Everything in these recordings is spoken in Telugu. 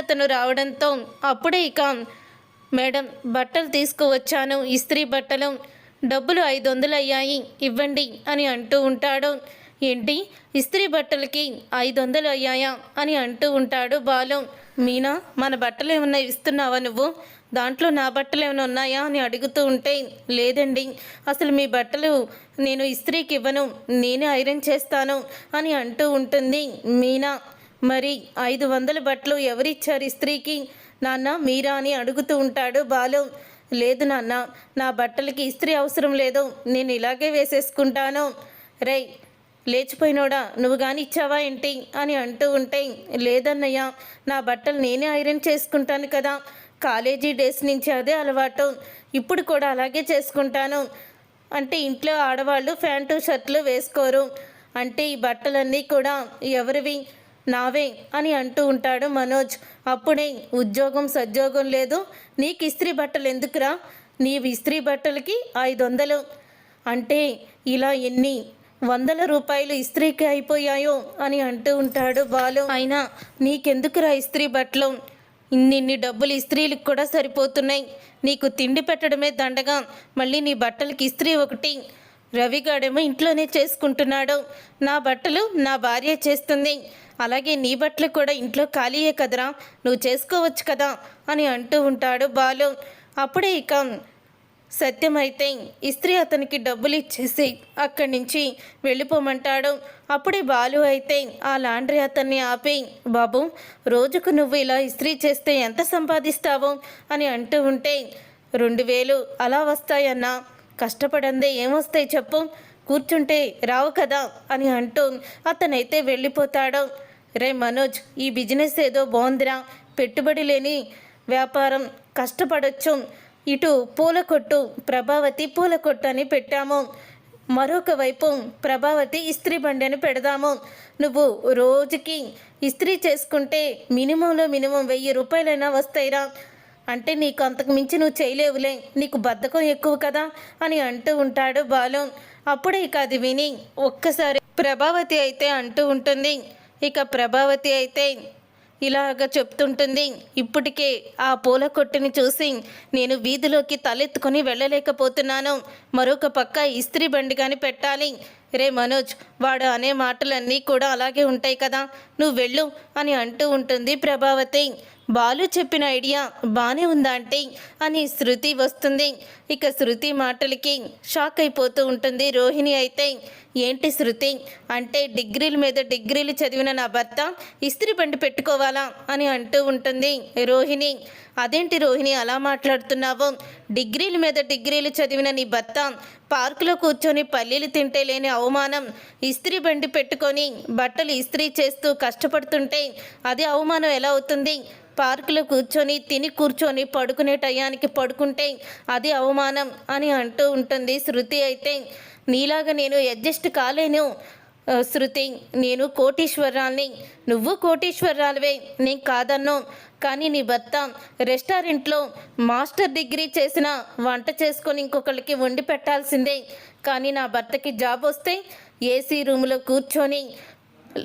అతను రావడంతో అప్పుడే ఇక మేడం బట్టలు తీసుకువచ్చాను. ఇస్త్రీ బట్టలు డబ్బులు ఐదు వందలు అయ్యాయి ఇవ్వండి అని అంటూ ఉంటాడు. ఏంటి? ఇస్త్రీ బట్టలకి ఐదు వందలు అయ్యాయా అని అంటూ ఉంటాడు బాలు. మీనా మన బట్టలు ఏమన్నా ఇస్తున్నావా నువ్వు? దాంట్లో నా బట్టలు ఏమైనా ఉన్నాయా? అని అడుగుతూ ఉంటే లేదండి. అసలు మీ బట్టలు నేను ఇస్త్రీకి ఇవ్వను. నేనే ఐరన్ చేస్తాను అని అంటూ ఉంటుంది మీనా. మరి ఐదు వందల బట్టలు ఎవరిచ్చారు స్త్రీకి? నాన్న మీరా అని అడుగుతూ ఉంటాడు. బాలు లేదు నాన్న నా బట్టలకి ఇస్త్రీ అవసరం లేదు. నేను ఇలాగే వేసేసుకుంటాను. రేయ్ లేచిపోయినోడా? నువ్వు కానీ ఇచ్చావా ఏంటి? అని అంటూ ఉంటే లేదన్నయ్య నా బట్టలు నేనే ఐరన్ చేసుకుంటాను కదా. కాలేజీ డేస్ నుంచి అదే అలవాటు. ఇప్పుడు కూడా అలాగే చేసుకుంటాను. అంటే ఇంట్లో ఆడవాళ్ళు ప్యాంటు షర్ట్లు వేసుకోరు. అంటే ఈ బట్టలన్నీ కూడా ఎవరివి? నావే అని అంటూ ఉంటాడు మనోజ్. అప్పుడే ఉద్యోగం సద్యోగం లేదు. నీకు ఇస్త్రీ బట్టలు ఎందుకురా? నీ ఇస్త్రీ బట్టలకి ఐదు వందలు అంటే ఇలా ఎన్ని వందల రూపాయలు ఇస్త్రీకి అయిపోయాయో అని అంటూ ఉంటాడు బాలు. అయినా నీకెందుకురా ఇస్త్రీ బట్టలు? ఇన్నిన్ని డబ్బులు ఇస్త్రీలకు కూడా సరిపోతున్నాయి. నీకు తిండి పెట్టడమే దండగా. మళ్ళీ నీ బట్టలకి ఇస్త్రీ ఒకటి. రవిగాడేమో ఇంట్లోనే చేసుకుంటున్నాడు. నా బట్టలు నా భార్య చేస్తుంది. అలాగే నీ బట్టలు కూడా ఇంట్లో ఖాళీయే కదరా. నువ్వు చేసుకోవచ్చు కదా అని అంటూ ఉంటాడు బాలు. అప్పుడే ఇక సత్యమైతే ఇస్త్రీ అతనికి డబ్బులు ఇచ్చేసి అక్కడి నుంచి వెళ్ళిపోమంటాడు. అప్పుడే బాలు అయితే ఆ లాండ్రీ అతన్ని ఆపి బాబు రోజుకు నువ్వు ఇలా ఇస్త్రీ చేస్తే ఎంత సంపాదిస్తావు? అని అంటూ ఉంటే రెండు వేలు అలా వస్తాయన్నా. కష్టపడందే ఏమొస్తాయి చెప్పు? కూర్చుంటే రావు కదా? అని అంటూ అతనైతే వెళ్ళిపోతాడు. రే మనోజ్ ఈ బిజినెస్ ఏదో బాగుందిరా పెట్టుబడి లేని వ్యాపారం కష్టపడొచ్చు. ఇటు పూల కొట్టు ప్రభావతి పూల కొట్టు అని పెట్టాము. మరొక వైపు ప్రభావతి ఇస్త్రీ బండి అని పెడదాము. నువ్వు రోజుకి ఇస్త్రీ చేసుకుంటే మినిమంలో మినిమం వెయ్యి రూపాయలైనా వస్తాయిరా. అంటే నీకు అంతకు మించి నువ్వు చేయలేవులే. నీకు బద్ధకం ఎక్కువ కదా అని అంటూ ఉంటాడు బాలు. అప్పుడే ఇక అది విని ఒక్కసారి ప్రభావతి అయితే అంటూ ఉంటుంది. ఇక ప్రభావతి అయితే ఇలాగ చెప్తుంటుంది. ఇప్పటికే ఆ పూల కొట్టుని చూసి నేను వీధిలోకి తలెత్తుకొని వెళ్ళలేకపోతున్నాను. మరొక పక్క ఇస్త్రీ బండి కానీ పెట్టాలి. రే మనోజ్ వాడు అనే మాటలన్నీ కూడా అలాగే ఉంటాయి కదా. నువ్వు వెళ్ళు అని అంటూ ఉంటుంది ప్రభావతి. బాలు చెప్పిన ఐడియా బాగానే ఉందా అంటే? అని శృతి వస్తుంది. ఇక శృతి మాటలకి షాక్ అయిపోతూ ఉంటుంది రోహిణి అయితే. ఏంటి శృతి? అంటే డిగ్రీల మీద డిగ్రీలు చదివిన నా భర్త ఇస్త్రీ బండి పెట్టుకోవాలా అని అంటూ ఉంటుంది రోహిణి. అదేంటి రోహిణి అలా మాట్లాడుతున్నావు? డిగ్రీల మీద డిగ్రీలు చదివిన నీ భర్త పార్కులో కూర్చొని పల్లీలు తింటే లేని అవమానం. ఇస్త్రీ బండి పెట్టుకొని బట్టలు ఇస్త్రీ చేస్తూ కష్టపడుతుంటే అది అవమానం ఎలా అవుతుంది? పార్కులో కూర్చొని తిని కూర్చొని పడుకునే టయానికి పడుకుంటే అది అవమానం అని అంటూ ఉంటుంది శృతి అయితే. నీలాగా నేను అడ్జస్ట్ కాలేను శృతి. నేను కోటీశ్వరాల్ని. నువ్వు కోటీశ్వరాలవే నేను కాదన్ను. కానీ నీ భర్త రెస్టారెంట్లో మాస్టర్ డిగ్రీ చేసిన వంట చేసుకొని ఇంకొకరికి వండి పెట్టాల్సిందే. కానీ నా భర్తకి జాబ్ వస్తే ఏసీ రూమ్లో కూర్చొని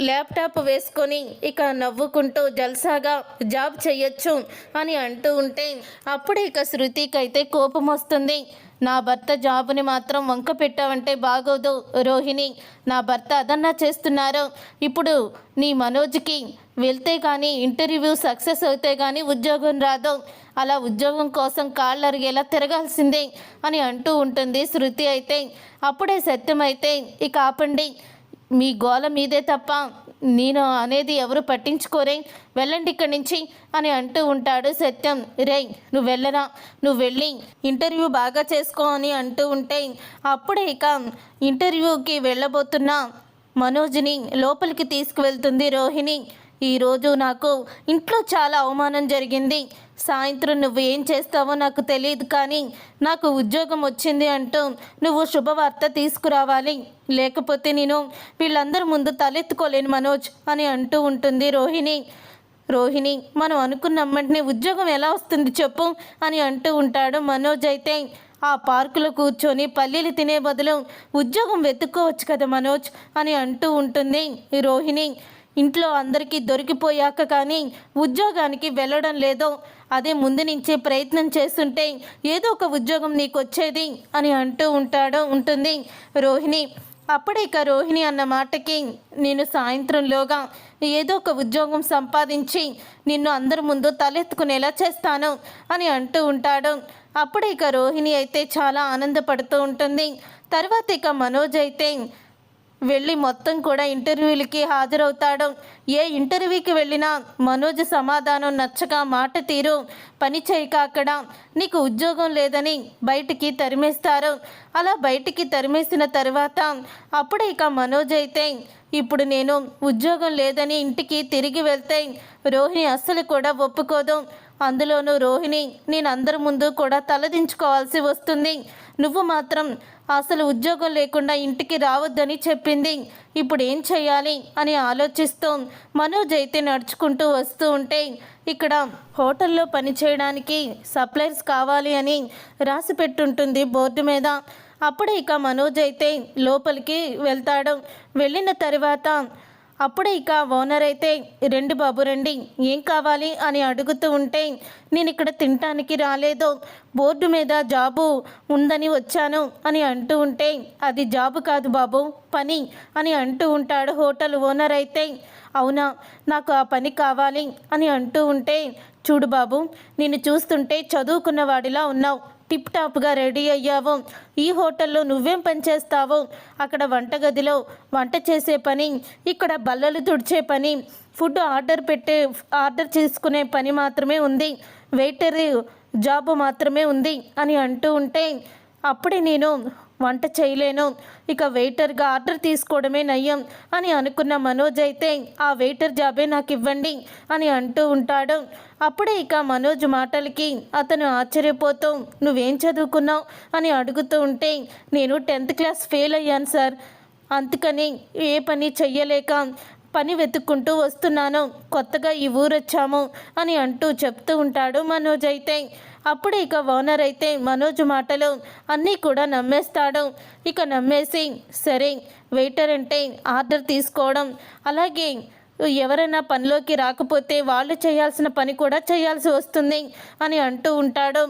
ల్యాప్టాప్ వేసుకొని ఇక నవ్వుకుంటూ జల్సాగా జాబ్ చేయొచ్చు అని అంటూ ఉంటే అప్పుడే ఇక శృతికి అయితే కోపం వస్తుంది. నా భర్త జాబుని మాత్రం వంక పెట్టావంటే బాగోదు రోహిణి. నా భర్త అదన్నా చేస్తున్నారు. ఇప్పుడు నీ మనోజ్కి వెళ్తే కానీ ఇంటర్వ్యూ సక్సెస్ అయితే కానీ ఉద్యోగం రాదు. అలా ఉద్యోగం కోసం కాళ్ళు అరిగేలా తిరగాల్సిందే అని అంటూ ఉంటుంది శృతి అయితే. అప్పుడే సత్యం అయితే ఇక ఆపండి. మీ గోల మీదే తప్ప నేను అనేది ఎవరు పట్టించుకోరే? వెళ్ళండి ఇక్కడి నుంచి అని అంటూ ఉంటాడు సత్యం. రేయ్ నువ్వు వెళ్ళరా? నువ్వు వెళ్ళి ఇంటర్వ్యూ బాగా చేసుకో అని అంటూ ఉంటే అప్పుడే ఇక ఇంటర్వ్యూకి వెళ్ళబోతున్న మనోజ్ని లోపలికి తీసుకువెళ్తుంది రోహిణి. ఈరోజు నాకు ఇంట్లో చాలా అవమానం జరిగింది. సాయంత్రం నువ్వు ఏం చేస్తావో నాకు తెలియదు కానీ నాకు ఉద్యోగం వచ్చింది అంటూ నువ్వు శుభవార్త తీసుకురావాలి. లేకపోతే నేను వీళ్ళందరి ముందు తలెత్తుకోలేను మనోజ్ అని అంటూ ఉంటుంది రోహిణి. రోహిణి మనం అనుకున్న వెంటనే ఉద్యోగం ఎలా వస్తుంది చెప్పు అని అంటూ ఉంటాడు మనోజ్ అయితే. ఆ పార్కులో కూర్చొని పల్లీలు తినే బదులు ఉద్యోగం వెతుక్కోవచ్చు కదా మనోజ్ అని అంటూ ఉంటుంది రోహిణి. ఇంట్లో అందరికీ దొరికిపోయాక కానీ ఉద్యోగానికి వెళ్ళడం లేదో. అదే ముందు నుంచే ప్రయత్నం చేస్తుంటే ఏదో ఒక ఉద్యోగం నీకు వచ్చేది అని అంటూ ఉంటాడు ఉంటుంది. రోహిణి అప్పుడే ఇక రోహిణి అన్న మాటకి నేను సాయంత్రంలోగా ఏదో ఒక ఉద్యోగం సంపాదించి నిన్ను అందరి ముందు తలెత్తుకునేలా చేస్తాను అని అంటూ ఉంటాడు. అప్పుడే ఇక రోహిణి అయితే చాలా ఆనందపడుతూ ఉంటుంది. తర్వాత ఇక మనోజ్ అయితే వెళ్ళి మొత్తం కూడా ఇంటర్వ్యూలకి హాజరవుతాడు. ఏ ఇంటర్వ్యూకి వెళ్ళినా మనోజ్ సమాధానం నచ్చక మాట తీరు పని చేయక అక్కడ. నీకు ఉద్యోగం లేదని బయటికి తరిమేస్తారు. అలా బయటికి తరిమేసిన తర్వాత అప్పుడే ఇక మనోజ్ అయితే ఇప్పుడు నేను ఉద్యోగం లేదని ఇంటికి తిరిగి వెళ్తే రోహిణి అస్సలు కూడా ఒప్పుకోదు. అందులోనూ రోహిణి నేను అందరి ముందు కూడా తలదించుకోవాల్సి వస్తుంది. నువ్వు మాత్రం అసలు ఉద్యోగం లేకుండా ఇంటికి రావద్దని చెప్పింది. ఇప్పుడు ఏం చేయాలి అని ఆలోచిస్తూ మనోజ్ అయితే నడుచుకుంటూ వస్తూ ఉంటే ఇక్కడ హోటల్లో పనిచేయడానికి సప్లైర్స్ కావాలి అని రాసి పెట్టుంటుంది బోర్డు మీద. అప్పుడే ఇక మనోజ్ అయితే లోపలికి వెళ్తాడు. వెళ్ళిన తర్వాత అప్పుడే ఇక ఓనర్ అయితే రెండు బాబు రండి ఏం కావాలి? అని అడుగుతూ ఉంటే నేను ఇక్కడ తినటానికి రాలేదు బోర్డు మీద జాబు ఉందని వచ్చాను అని అంటూ ఉంటే అది జాబు కాదు బాబు పని అని అంటూ ఉంటాడు హోటల్ ఓనర్ అయితే. అవునా నాకు ఆ పని కావాలి అని అంటూ ఉంటే చూడు బాబు నిన్ను చూస్తుంటే చదువుకున్న వాడిలా ఉన్నావు టిప్ టాప్గా రెడీ అయ్యావు. ఈ హోటల్లో నువ్వేం పని చేస్తావు? అక్కడ వంటగదిలో వంట చేసే పని ఇక్కడ బల్లలు తుడిచే పని ఫుడ్ ఆర్డర్ పెట్టే ఆర్డర్ చేసుకునే పని మాత్రమే ఉంది. వెయిటర్ జాబ్ మాత్రమే ఉంది అని అంటూ ఉంటే అప్పుడే నేను వంట చేయలేను. ఇక వెయిటర్గా ఆర్డర్ తీసుకోవడమే నయ్యం అని అనుకున్న మనోజ్ అయితే ఆ వెయిటర్ జాబే నాకు ఇవ్వండి అని అంటూ ఉంటాడు. అప్పుడే ఇక మనోజ్ మాటలకి అతను ఆశ్చర్యపోతూ నువ్వేం చదువుకున్నావు? అని అడుగుతూ ఉంటే నేను టెన్త్ క్లాస్ ఫెయిల్ అయ్యాను సార్. అందుకని ఏ పని చెయ్యలేక పని వెతుక్కుంటూ వస్తున్నాను. కొత్తగా ఈ ఊరు వచ్చాము అని అంటూ చెప్తూ ఉంటాడు మనోజ్ అయితే. అప్పుడు ఇక ఓనర్ అయితే మనోజ్ మాటలు అన్నీ కూడా నమ్మేస్తాడు. ఇక నమ్మేసి సరే వెయిటర్ అంటే ఆర్డర్ తీసుకోవడం. అలాగే ఎవరైనా పనిలోకి రాకపోతే వాళ్ళు చేయాల్సిన పని కూడా చేయాల్సి వస్తుంది అని అంటూ ఉంటాడు.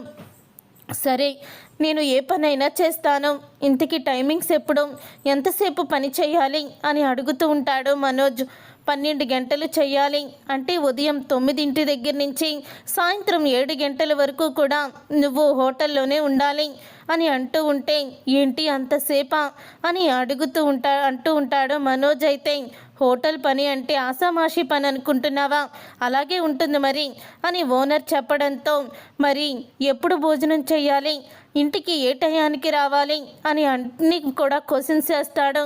సరే నేను ఏ పనైనా చేస్తాను. ఇంతకీ టైమింగ్స్ ఎప్పుడు? ఎంతసేపు పని చేయాలి? అని అడుగుతూ ఉంటాడు మనోజ్. పన్నెండు గంటలు చేయాలి అంటే ఉదయం తొమ్మిదింటి దగ్గర నుంచి సాయంత్రం ఏడు గంటల వరకు కూడా నువ్వు హోటల్లోనే ఉండాలి అని అంటూ ఉంటే ఏంటి అంతసేపా అని అడుగుతూ ఉంటా అంటూ ఉంటాడు మనోజ్ అయితే హోటల్ పని అంటే ఆసామాషి పని అనుకుంటున్నావా? అలాగే ఉంటుంది మరి అని ఓనర్ చెప్పడంతో మరి ఎప్పుడు భోజనం చేయాలి? ఇంటికి ఏ టయానికి రావాలి అని అన్ని కూడా క్వశ్చన్స్ చేస్తాడు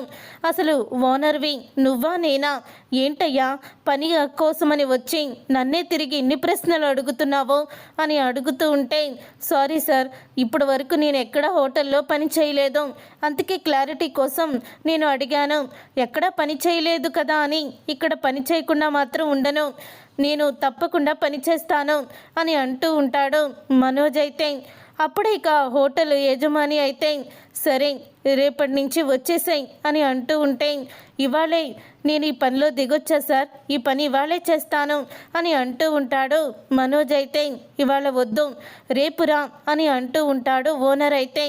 అసలు ఓనర్వి నువ్వా నేనా? ఏంటయ్యా పని కోసమని వచ్చి నన్నే తిరిగి ఎన్ని ప్రశ్నలు అడుగుతున్నావో అని అడుగుతూ ఉంటే సారీ సార్ ఇప్పటి వరకు నేను ఎక్కడ హోటల్లో పని చేయలేదు. అందుకే క్లారిటీ కోసం నేను అడిగాను. ఎక్కడ పని చేయలేదు కదా అని ఇక్కడ పని చేయకుండా మాత్రం ఉండను. నేను తప్పకుండా పని చేస్తాను అని అంటూ ఉంటాడు మనోజ్ అయితే. అప్పుడే ఇక హోటల్ యజమాని అయితే సరే రేపటి నుంచి వచ్చేసాయి అని అంటూ ఉంటే ఇవాళే నేను ఈ పనిలో దిగొచ్చా సార్? ఈ పని ఇవాళే చేస్తాను అని అంటూ ఉంటాడు మనోజ్ అయితే. ఇవాళ వద్దు రేపు రా అని అంటూ ఉంటాడు ఓనర్ అయితే.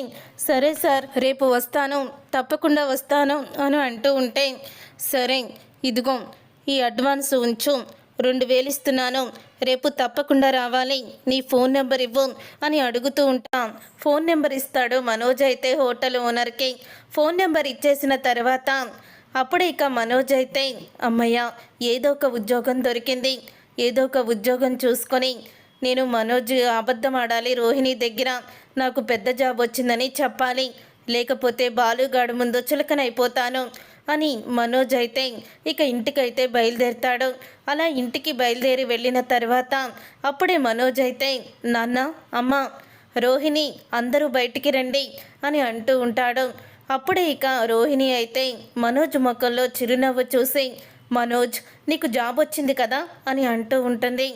సరే సార్ రేపు వస్తాను తప్పకుండా వస్తాను అని అంటూ ఉంటే సరే ఇదిగో ఈ అడ్వాన్స్ ఉంచు రెండు వేలు ఇస్తున్నాను. రేపు తప్పకుండా రావాలి. నీ ఫోన్ నెంబర్ ఇవ్వు అని అడుగుతూ ఉంటాం. ఫోన్ నెంబర్ ఇస్తాడు మనోజ్ అయితే హోటల్ ఓనర్కి. ఫోన్ నెంబర్ ఇచ్చేసిన తర్వాత అప్పుడే ఇక మనోజ్ అయితే అమ్మయ్య ఏదో ఒక ఉద్యోగం దొరికింది. ఏదో ఒక ఉద్యోగం చూసుకొని నేను మనోజ్ అబద్ధం ఆడాలి రోహిణి దగ్గర నాకు పెద్ద జాబ్ వచ్చిందని చెప్పాలి. లేకపోతే బాలుగాడు ముందు చులకనైపోతాను. అని మనోజ్ అయితే ఇక ఇంటికైతే బయలుదేరుతాడు. అలా ఇంటికి బయలుదేరి వెళ్ళిన తర్వాత అప్పుడే మనోజ్ అయితే నాన్న అమ్మ రోహిణి అందరూ బయటికి రండి అని అంటూ ఉంటాడు. అప్పుడే ఇక రోహిణి అయితే మనోజ్ మొక్కల్లో చిరునవ్వు చూసి మనోజ్ నీకు జాబ్ వచ్చింది కదా అని అంటూ ఉంటుంది.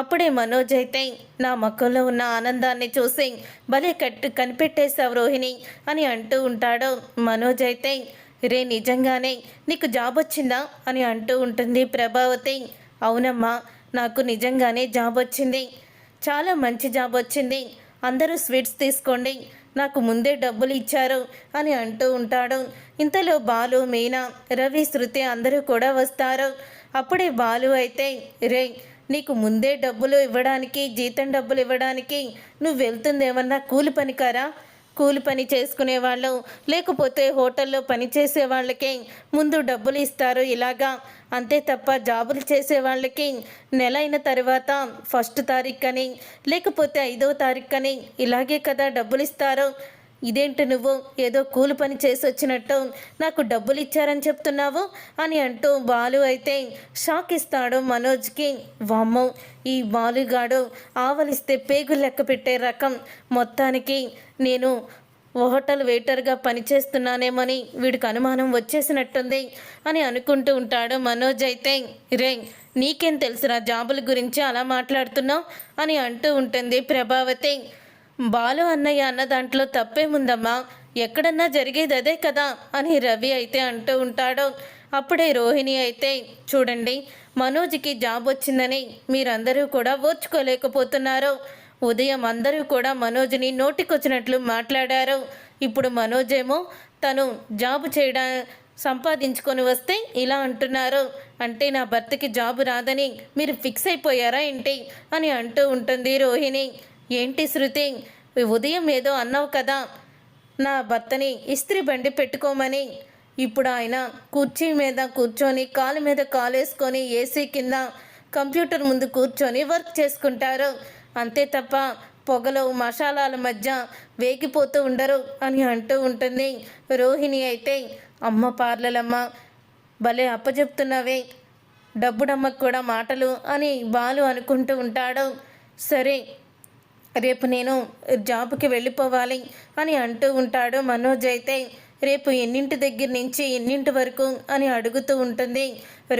అప్పుడే మనోజ్ అయితే నా మొక్కలో ఉన్న ఆనందాన్ని చూసి భలే కట్టు కనిపెట్టేశావు రోహిణి అని అంటూ ఉంటాడు. మనోజ్ అయితే రే నిజంగానే నీకు జాబ్ వచ్చిందా? అని అంటూ ఉంటుంది ప్రభావతి. అవునమ్మా నాకు నిజంగానే జాబ్ వచ్చింది. చాలా మంచి జాబ్ వచ్చింది. అందరూ స్వీట్స్ తీసుకోండి. నాకు ముందే డబ్బులు ఇచ్చారు అని అంటూ ఉంటాడు. ఇంతలో బాలు మీనా రవి శృతి అందరూ కూడా వస్తారు. అప్పుడే బాలు అయితే రే నీకు ముందే డబ్బులు ఇవ్వడానికి జీతం డబ్బులు ఇవ్వడానికి నువ్వు వెళ్తుంది ఏమన్నా కూలి పనికారా కూలి పని చేసుకునే వాళ్ళు. లేకపోతే హోటల్లో పని చేసే వాళ్ళకి ముందు డబ్బులు ఇస్తారు ఇలాగా. అంతే తప్ప జాబులు చేసే వాళ్ళకి నెల అయిన తర్వాత ఫస్ట్ తారీఖు అని లేకపోతే ఐదవ తారీఖు అని ఇలాగే కదా డబ్బులు ఇస్తారు. ఇదేంటి నువ్వు? ఏదో కూలి పని చేసి వచ్చినట్టు నాకు డబ్బులు ఇచ్చారని చెప్తున్నావు? అని అంటూ బాలు అయితే షాక్ ఇస్తాడు మనోజ్కి. వామ్మో ఈ బాలుగాడు ఆవలిస్తే పేగు లెక్క పెట్టే రకం. మొత్తానికి నేను హోటల్ వెయిటర్గా పనిచేస్తున్నానేమని వీడికి అనుమానం వచ్చేసినట్టుంది అని అనుకుంటూ ఉంటాడు మనోజ్ అయితే. రే నీకేం తెలుసురా జాబుల గురించి అలా మాట్లాడుతున్నావు? అని అంటూ ఉంటుంది ప్రభావతి. బాలు అన్నయ్య అన్న దాంట్లో తప్పేముందమ్మా? ఎక్కడన్నా జరిగేది అదే కదా అని రవి అయితే అంటూ ఉంటాడు. అప్పుడే రోహిణి అయితే చూడండి మనోజ్కి జాబ్ వచ్చిందని మీరందరూ కూడా ఓర్చుకోలేకపోతున్నారు. ఉదయం అందరూ కూడా మనోజ్ని నోటికొచ్చినట్లు మాట్లాడారు. ఇప్పుడు మనోజ్ ఏమో తను జాబ్ చేయడా సంపాదించుకొని వస్తే ఇలా అంటున్నారు. అంటే నా భర్తకి జాబ్ రాదని మీరు ఫిక్స్ అయిపోయారా ఏంటి? అని అంటూ ఉంటుంది రోహిణి. ఏంటి శృతి? ఉదయం ఏదో అన్నావు కదా. నా భర్తని ఇస్త్రీ బండి పెట్టుకోమని. ఇప్పుడు ఆయన కుర్చీ మీద కూర్చొని కాలు మీద కాలేసుకొని ఏసీ కింద కంప్యూటర్ ముందు కూర్చొని వర్క్ చేసుకుంటారు. అంతే తప్ప పొగలో మసాలాల మధ్య వేగిపోతూ ఉండరు అని అంటూ ఉంటుంది రోహిణి అయితే. అమ్మ పార్లలమ్మ భలే అప్పచెప్తున్నావే డబ్బుడమ్మకు కూడా మాటలు అని బాలు అనుకుంటూ ఉంటాడు. సరే రేపు నేను జాబ్కి వెళ్ళిపోవాలి అని అంటూ ఉంటాడు మనోజ్ అయితే. రేపు ఎన్నింటి దగ్గర నుంచి ఎన్నింటి వరకు అని అడుగుతూ ఉంటుంది.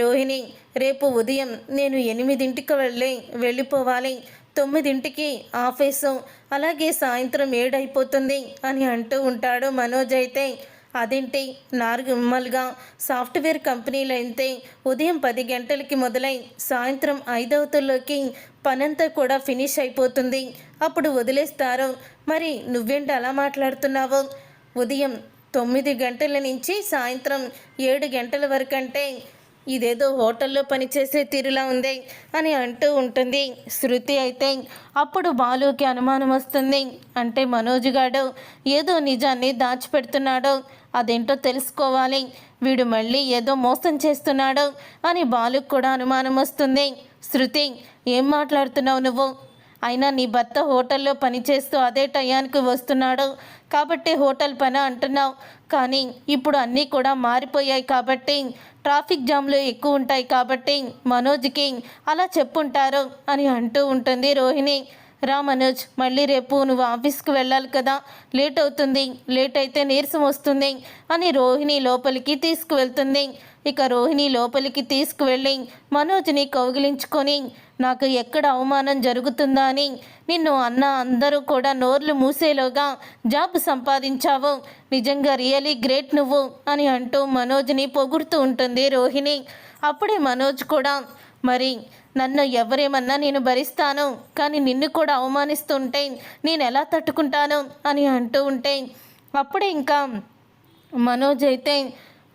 రోహిణి రేపు ఉదయం నేను ఎనిమిదింటికి వెళ్ళి వెళ్ళిపోవాలి. తొమ్మిదింటికి ఆఫీసు అలాగే సాయంత్రం ఏడైపోతుంది అని అంటూ ఉంటాడు మనోజ్ అయితే. అదేంటి నార్మల్గా సాఫ్ట్వేర్ కంపెనీలు అయితే ఉదయం పది గంటలకి మొదలై సాయంత్రం ఐదవతల్లోకి పనంతా కూడా ఫినిష్ అయిపోతుంది. అప్పుడు వదిలేస్తారు. మరి నువ్వేంటి అలా మాట్లాడుతున్నావు? ఉదయం తొమ్మిది గంటల నుంచి సాయంత్రం ఏడు గంటల వరకు అంటే ఇదేదో హోటల్లో పనిచేసే తీరులా ఉంది అని అంటూ ఉంటుంది. శృతి అయితే అప్పుడు బాలుకి అనుమానం వస్తుంది. అంటే మనోజ్ గాడు ఏదో నిజాన్ని దాచిపెడుతున్నాడు. అదేంటో తెలుసుకోవాలి. వీడు మళ్ళీ ఏదో మోసం చేస్తున్నాడు అని బాలుకు కూడా అనుమానం వస్తుంది. శృతి ఏం మాట్లాడుతున్నావు నువ్వు? అయినా నీ భర్త హోటల్లో పనిచేస్తూ అదే టయానికి వస్తున్నాడు. కాబట్టి హోటల్ పని అంటున్నావు. కానీ ఇప్పుడు అన్నీ కూడా మారిపోయాయి కాబట్టి ట్రాఫిక్ జామ్లు ఎక్కువ ఉంటాయి కాబట్టి మనోజ్కి అలా చెప్పుంటారు అని అంటూ ఉంటుంది రోహిణి. రా మనోజ్ మళ్ళీ రేపు నువ్వు ఆఫీస్కి వెళ్ళాలి కదా. లేట్ అవుతుంది. లేట్ అయితే నీరసం వస్తుంది అని రోహిణి లోపలికి తీసుకువెళ్తుంది. ఇక రోహిణి లోపలికి తీసుకువెళ్ళి మనోజ్ని కౌగిలించుకొని నాకు ఎక్కడ అవమానం జరుగుతుందా అని నిన్ను అన్న అందరూ కూడా నోర్లు మూసేలోగా జాబ్ సంపాదించావు. నిజంగా రియలీ గ్రేట్ నువ్వు అని అంటూ మనోజ్ని పొగుడుతూ ఉంటుంది రోహిణి. అప్పుడే మనోజ్ కూడా మరి నన్ను ఎవరేమన్నా నేను భరిస్తాను కానీ నిన్ను కూడా అవమానిస్తుంటే నేను ఎలా తట్టుకుంటాను? అని అంటూ ఉంటే అప్పుడే ఇంకా మనోజ్ అయితే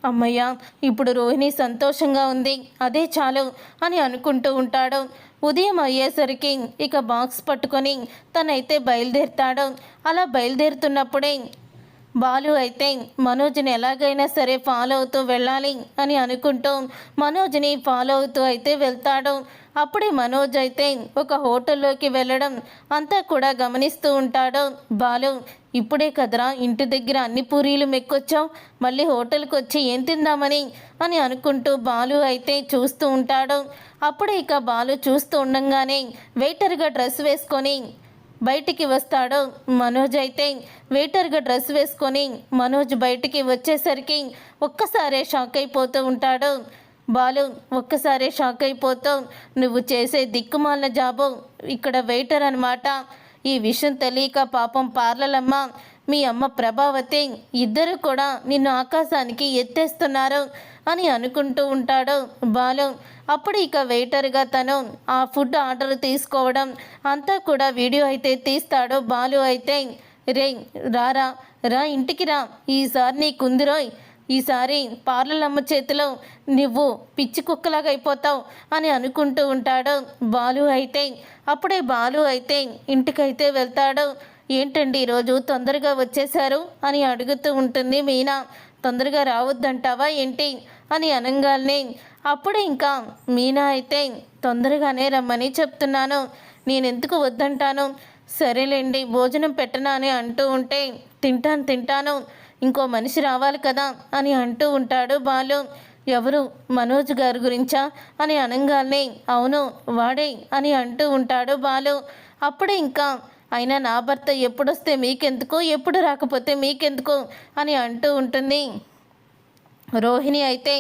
అమ్మయ్య ఇప్పుడు రోహిణి సంతోషంగా ఉంది అదే చాలు అని అనుకుంటూ ఉంటాడు. ఉదయం అయ్యేసరికి ఇక బాక్స్ పట్టుకొని తనైతే బయలుదేరుతాడు. అలా బయలుదేరుతున్నప్పుడే బాలు అయితే మనోజ్ని ఎలాగైనా సరే ఫాలో అవుతూ వెళ్ళాలి అని అనుకుంటూ మనోజ్ని ఫాలో అవుతూ అయితే వెళ్తాడు. అప్పుడే మనోజ్ అయితే ఒక హోటల్లోకి వెళ్ళడం అంతా కూడా గమనిస్తూ ఉంటాడు. బాలు ఇప్పుడే కదరా ఇంటి దగ్గర అన్ని పూరీలు మెక్కొచ్చావు మళ్ళీ హోటల్కి వచ్చి ఏం తిందామని? అని అనుకుంటూ బాలు అయితే చూస్తూ ఉంటాడు. అప్పుడే ఇక బాలు చూస్తూ ఉండంగానే వెయిటర్గా డ్రెస్ వేసుకొని బయటికి వస్తాడు మనోజ్ అయితే. వెయిటర్గా డ్రెస్ వేసుకొని మనోజ్ బయటికి వచ్చేసరికి ఒక్కసారే షాక్ అయిపోతూ ఉంటాడు. బాలు ఒక్కసారే షాక్ అయిపోతూ నువ్వు చేసే దిక్కుమాలిన జాబు ఇక్కడ వెయిటర్ అనమాట ఈ విషయం తెలియక పాపం పార్లలమ్మ మీ అమ్మ ప్రభావతి ఇద్దరు కూడా నిన్ను ఆకాశానికి ఎత్తేస్తున్నారు అని అనుకుంటూ ఉంటాడు బాలు. అప్పుడు ఇక వెయిటర్గా తను ఆ ఫుడ్ ఆర్డర్ తీసుకోవడం అంతా కూడా వీడియో అయితే తీస్తాడు బాలు అయితే. రే రారా రా ఇంటికి రా. ఈసారి నీకుందిరోయ్ ఈసారి పార్లలమ్మ చేతిలో నువ్వు పిచ్చి కుక్కలాగా అయిపోతావు అని అనుకుంటూ ఉంటాడు బాలు అయితే. అప్పుడే బాలు అయితే ఇంటికైతే వెళ్తాడు. ఏంటండి ఈరోజు తొందరగా వచ్చేశారు అని అడుగుతూ ఉంటుంది మీనా. తొందరగా రావద్దంటావా ఏంటి అని అనగానే. అప్పుడే ఇంకా మీనా అయితే తొందరగానే రమ్మని చెప్తున్నాను. నేను ఎందుకు వద్దంటాను? సరేలేండి భోజనం పెట్టనా అని అంటూ ఉంటే తింటాను తింటాను. ఇంకో మనిషి రావాలి కదా అని అంటూ ఉంటాడు బాలు. ఎవరు? మనోజ్ గారి గురించా? అని అనగానే అవును వాడే అని అంటూ ఉంటాడు బాలు. అప్పుడు ఇంకా అయినా నా భర్త ఎప్పుడొస్తే మీకెందుకు? ఎప్పుడు రాకపోతే మీకెందుకు? అని అంటూ ఉంటుంది. రోహిణి అయితే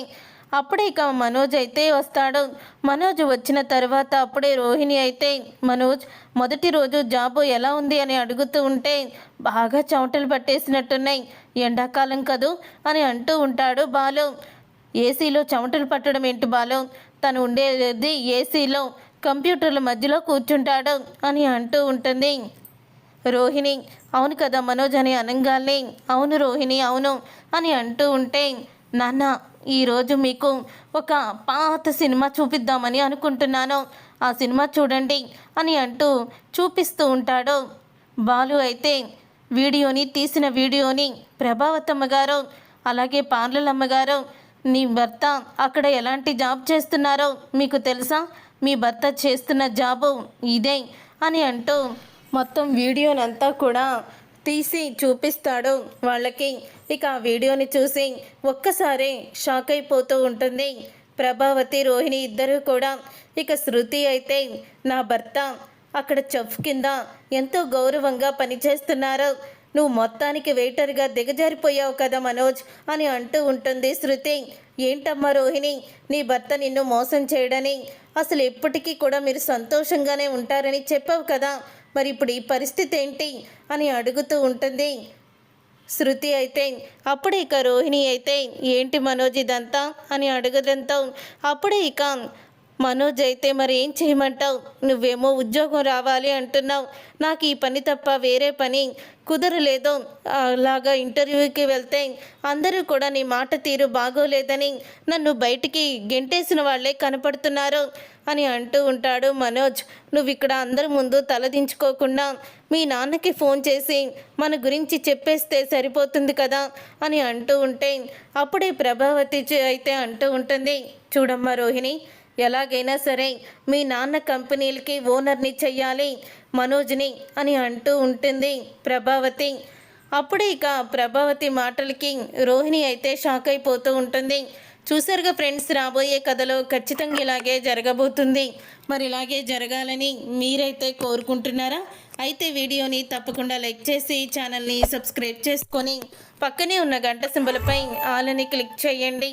అప్పుడే ఇక మనోజ్ అయితే వస్తాడు. మనోజ్ వచ్చిన తర్వాత అప్పుడే రోహిణి అయితే మనోజ్ మొదటి రోజు జాబు ఎలా ఉంది? అని అడుగుతూ ఉంటే బాగా చెమటలు పట్టేసినట్టున్నాయి. ఎండాకాలం కదూ? అని అంటూ ఉంటాడు బాలు. ఏసీలో చెమటలు పట్టడం ఏంటి బాలు? తను ఉండేది ఏసీలో కంప్యూటర్ల మధ్యలో కూర్చుంటాడు అని అంటూ ఉంటుంది. రోహిణి అవును కదా మనోజ్ అని అనంగాల్ని అవును రోహిణి అవును అని అంటూ ఉంటే నాన్న ఈరోజు మీకు ఒక పాత సినిమా చూపిద్దామని అనుకుంటున్నాను. ఆ సినిమా చూడండి అని అంటూ చూపిస్తూ ఉంటాడు. బాలు అయితే వీడియోని తీసిన వీడియోని ప్రభావతమ్మ గారు అలాగే పార్లలమ్మ గారు నీ భర్త అక్కడ ఎలాంటి జాబ్ చేస్తున్నారో మీకు తెలుసా? మీ భర్త చేస్తున్న జాబు ఇదే అని అంటూ మొత్తం వీడియోనంతా కూడా తీసి చూపిస్తాడు. వాళ్ళకి ఇక ఆ వీడియోని చూసి ఒక్కసారి షాక్ అయిపోతూ ఉంటుంది. ప్రభావతి రోహిణి ఇద్దరు కూడా ఇక శృతి అయితే నా భర్త అక్కడ చెఫ్ కింద ఎంతో గౌరవంగా పనిచేస్తున్నారు. నువ్వు మొత్తానికి వెయిటర్గా దిగజారిపోయావు కదా మనోజ్ అని అంటూ ఉంటుంది శృతి. ఏంటమ్మా రోహిణి నీ భర్త నిన్ను మోసం చేయడని? అసలు ఎప్పటికీ కూడా మీరు సంతోషంగానే ఉంటారని చెప్పావు కదా. మరి ఇప్పుడు ఈ పరిస్థితి ఏంటి అని అడుగుతూ ఉంటుంది. శృతి అయితే అప్పుడే ఇక రోహిణి అయితే ఏంటి మనోజ్ ఇదంతా? అని అడగడంతో అప్పుడే ఇక మనోజ్ అయితే మరి ఏం చేయమంటావు? నువ్వేమో ఉద్యోగం రావాలి అంటున్నావు. నాకు ఈ పని తప్ప వేరే పని కుదరలేదు. అలాగా ఇంటర్వ్యూకి వెళ్తే అందరూ కూడా నీ మాట తీరు బాగోలేదని నన్ను బయటికి గెంటేసిన వాళ్ళే కనపడుతున్నారు అని అంటూ ఉంటాడు మనోజ్. నువ్వు ఇక్కడ అందరి ముందు తలదించుకోకుండా మీ నాన్నకి ఫోన్ చేసి మన గురించి చెప్పేస్తే సరిపోతుంది కదా అని అంటూ ఉంటే అప్పుడే ప్రభావతి అయితే అంటూ ఉంటుంది. చూడమ్మా రోహిణి ఎలాగైనా సరే మీ నాన్న కంపెనీలకి ఓనర్ని చెయ్యాలి మనోజ్ని అని అంటూ ఉంటుంది ప్రభావతి. అప్పుడే ఇక ప్రభావతి మాటలకి రోహిణి అయితే షాక్ అయిపోతూ ఉంటుంది. చూసారుగా ఫ్రెండ్స్ రాబోయే కథలో ఖచ్చితంగా ఇలాగే జరగబోతుంది. మరి ఇలాగే జరగాలని మీరైతే కోరుకుంటున్నారా? అయితే వీడియోని తప్పకుండా లైక్ చేసి ఛానల్ని సబ్స్క్రైబ్ చేసుకొని పక్కనే ఉన్న గంట సింబలపై ఆలని క్లిక్ చేయండి.